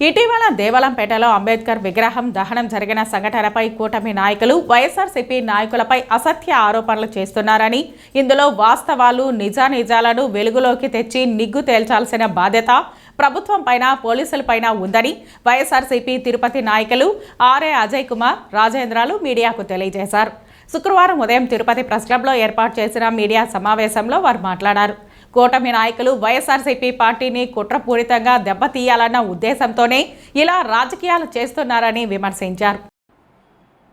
ఇటీవల దేవలంపేటలో అంబేద్కర్ విగ్రహం దహనం జరిగిన సంఘటనపై కూటమి నాయకులు వైఎస్ఆర్సీపీ నాయకులపై అసత్య ఆరోపణలు చేస్తున్నారని ఇందులో వాస్తవాలు నిజానిజాలను వెలుగులోకి తెచ్చి నిగ్గు తేల్చాల్సిన బాధ్యత ప్రభుత్వం పైన పోలీసులపైన ఉందని వైఎస్ఆర్సీపీ తిరుపతి నాయకులు ఆర్ఏ అజయ్ కుమార్ రాజేంద్రాలు మీడియాకు తెలియజేశారు. శుక్రవారం ఉదయం తిరుపతి ప్రెస్ క్లబ్లో ఏర్పాటు చేసిన మీడియా సమావేశంలో వారు మాట్లాడారు. కూటమి నాయకులు వైఎస్ఆర్సీపీ పార్టీని కుట్రపూరితంగా దెబ్బతీయాలన్న ఉద్దేశంతోనే ఇలా రాజకీయాలు చేస్తున్నారని విమర్శించారు.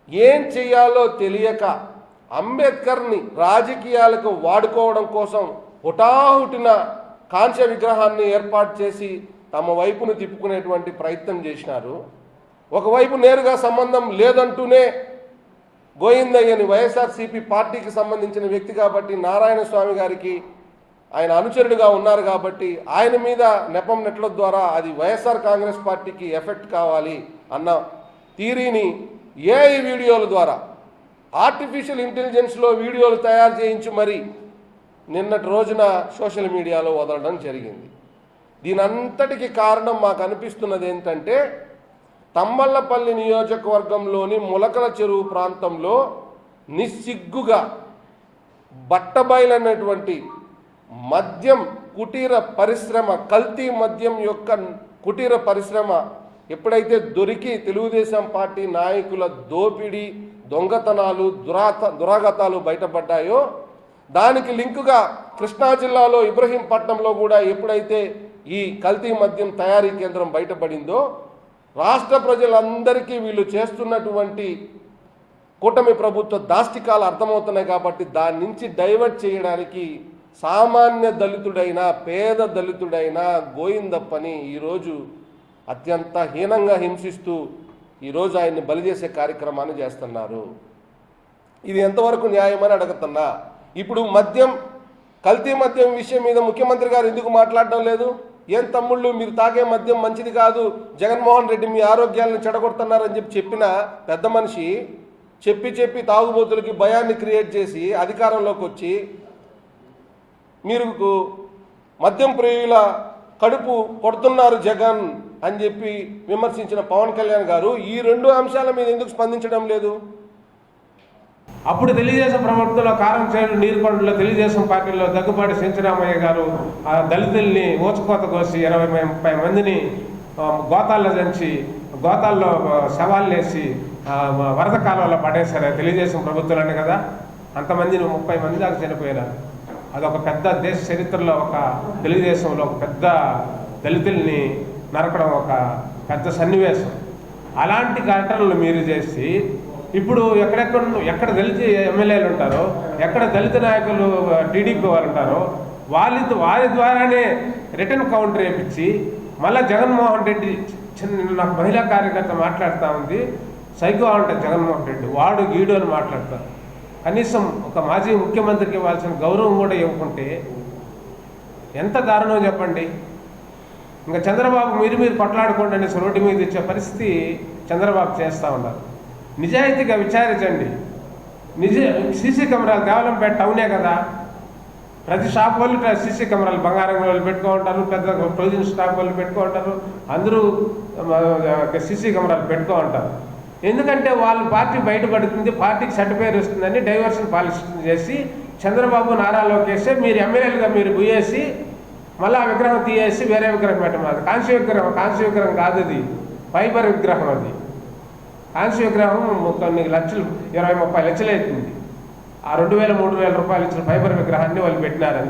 ఏం చేయాలో తెలియక అంబేద్కర్ని రాజకీయాలకు వాడుకోవడం కోసం హుటాహుటిన కాంస్య విగ్రహాన్ని ఏర్పాటు చేసి తమ వైపును తిప్పుకునేటువంటి ప్రయత్నం చేసినారు. ఒకవైపు నేరుగా సంబంధం లేదంటూనే గోయిందయ్యని వైఎస్ఆర్సీపీ పార్టీకి సంబంధించిన వ్యక్తి కాబట్టి నారాయణ స్వామి గారికి ఆయన అనుచరుడిగా ఉన్నారు కాబట్టి ఆయన మీద నెపం నెట్ల ద్వారా అది వైఎస్ఆర్ కాంగ్రెస్ పార్టీకి ఎఫెక్ట్ కావాలి అన్న థీరీని ఏఐ వీడియోల ద్వారా ఆర్టిఫిషియల్ ఇంటెలిజెన్స్లో వీడియోలు తయారు చేయించి మరి నిన్నటి రోజున సోషల్ మీడియాలో వదలడం జరిగింది. దీనంతటికి కారణం మాకు అనిపిస్తున్నది ఏంటంటే తమ్మళ్ళపల్లి నియోజకవర్గంలోని ములకల చెరువు ప్రాంతంలో నిస్సిగ్గుగా బట్టబయలైనటువంటి మద్యం కుటీర పరిశ్రమ కల్తీ మద్యం యొక్క కుటీర పరిశ్రమ ఎప్పుడైతే దొరికి తెలుగుదేశం పార్టీ నాయకుల దోపిడీ దొంగతనాలు దురాత దురాగతాలు బయటపడ్డాయో దానికి లింకుగా కృష్ణా జిల్లాలో ఇబ్రహీంపట్నంలో కూడా ఎప్పుడైతే ఈ కల్తీ మద్యం తయారీ కేంద్రం బయటపడిందో రాష్ట్ర ప్రజలందరికీ వీళ్ళు చేస్తున్నటువంటి కూటమి ప్రభుత్వ దాష్టికాలు అర్థమవుతున్నాయి కాబట్టి దాని నుంచి డైవర్ట్ చేయడానికి సామాన్య దళితుడైన పేద దళితుడైన గోయిందప్పని ఈరోజు అత్యంత హీనంగా హింసిస్తూ ఈరోజు ఆయన్ని బలి చేసే కార్యక్రమాన్ని చేస్తున్నారు. ఇది ఎంతవరకు న్యాయమని అడుగుతున్నా. ఇప్పుడు మద్యం కల్తీ మద్యం విషయం మీద ముఖ్యమంత్రి గారు ఎందుకు మాట్లాడడం లేదు? ఏం తమ్ముళ్ళు మీరు తాగే మద్యం మంచిది కాదు జగన్మోహన్ రెడ్డి మీ ఆరోగ్యాలను చెడగొడుతున్నారని చెప్పి చెప్పిన పెద్ద మనిషి చెప్పి చెప్పి తాగుబోతులకి భయాన్ని క్రియేట్ చేసి అధికారంలోకి వచ్చి మీరు మద్యం ప్రియుల కడుపు కొడుతున్నారు జగన్ అని చెప్పి విమర్శించిన పవన్ కళ్యాణ్ గారు ఈ రెండు అంశాల మీద ఎందుకు స్పందించడం లేదు? అప్పుడు తెలుగుదేశం ప్రభుత్వంలో కారం చేడు నీరుకొండలో తెలుగుదేశం పార్టీలో దగ్గుబాటి సెంచరామయ్య గారు ఆ దళితుల్ని ఊచకోత కోసి ఇరవై ముప్పై మందిని గోతాల్లో దంచి గోతాల్లో ఆ, శవాలు వేసి వరద కాలంలో పడేశారు తెలుగుదేశం ప్రభుత్వాలని కదా. అంతమందిని ముప్పై మంది దాకా చనిపోయినారు అదొక పెద్ద దేశ చరిత్రలో ఒక తెలుగుదేశంలో ఒక పెద్ద దళితుల్ని నరకడం ఒక పెద్ద సన్నివేశం. అలాంటి ఘటనలు మీరు చేసి ఇప్పుడు ఎక్కడెక్కడ ఎక్కడ దళిత ఎమ్మెల్యేలు ఉంటారో ఎక్కడ దళిత నాయకులు టీడీపీ వారు ఉంటారో వాళ్ళ వారి ద్వారానే రిటర్న్ కౌంటర్ వేయించి మళ్ళీ జగన్మోహన్ రెడ్డి చిన్న నాకు మహిళా కార్యకర్త మాట్లాడుతూ ఉంది సైకో ఉంటుంది జగన్మోహన్ రెడ్డి వాడు గీడు అని మాట్లాడతారు. కనీసం ఒక మాజీ ముఖ్యమంత్రికి ఇవ్వాల్సిన గౌరవం కూడా ఇవ్వకుంటే ఎంత దారుణం చెప్పండి? ఇంకా చంద్రబాబు మీరు మీరు కొట్లాడుకోండి అనేసి రోడ్డు మీద ఇచ్చే పరిస్థితి చంద్రబాబు చేస్తూ ఉన్నారు. నిజాయితీగా విచారించండి. నిజ సీసీ కెమెరాలు దేవలంపేట టౌనే కదా. ప్రతి షాప్ వాళ్ళు సీసీ కెమెరాలు బంగారం వాళ్ళు పెట్టుకోంటారు పెద్ద ప్రొవిజన్ స్టాక్ వాళ్ళు పెట్టుకో ఉంటారు అందరూ సీసీ కెమెరాలు పెట్టుకోంటారు ఎందుకంటే వాళ్ళ పార్టీ బయటపడుతుంది పార్టీకి సెట్ పేరు వస్తుందని డైవర్షన్ పాలసీ చేసి చంద్రబాబు నారా లోకేష్ మీరు ఎమ్మెల్యేలుగా మీరు పోయేసి మళ్ళీ ఆ విగ్రహం తీయేసి వేరే విగ్రహం పెట్టమన్నారు. కాంస్య విగ్రహం కాంస్య విగ్రహం కాదు అది. ఫైబర్ విగ్రహం అది. కాంస్య విగ్రహం కొన్ని లక్షలు ఇరవై ముప్పై లక్షలు అవుతుంది. ఆ రెండు వేల మూడు వేల రూపాయలు ఇచ్చిన ఫైబర్ విగ్రహాన్ని వాళ్ళు పెట్టినారు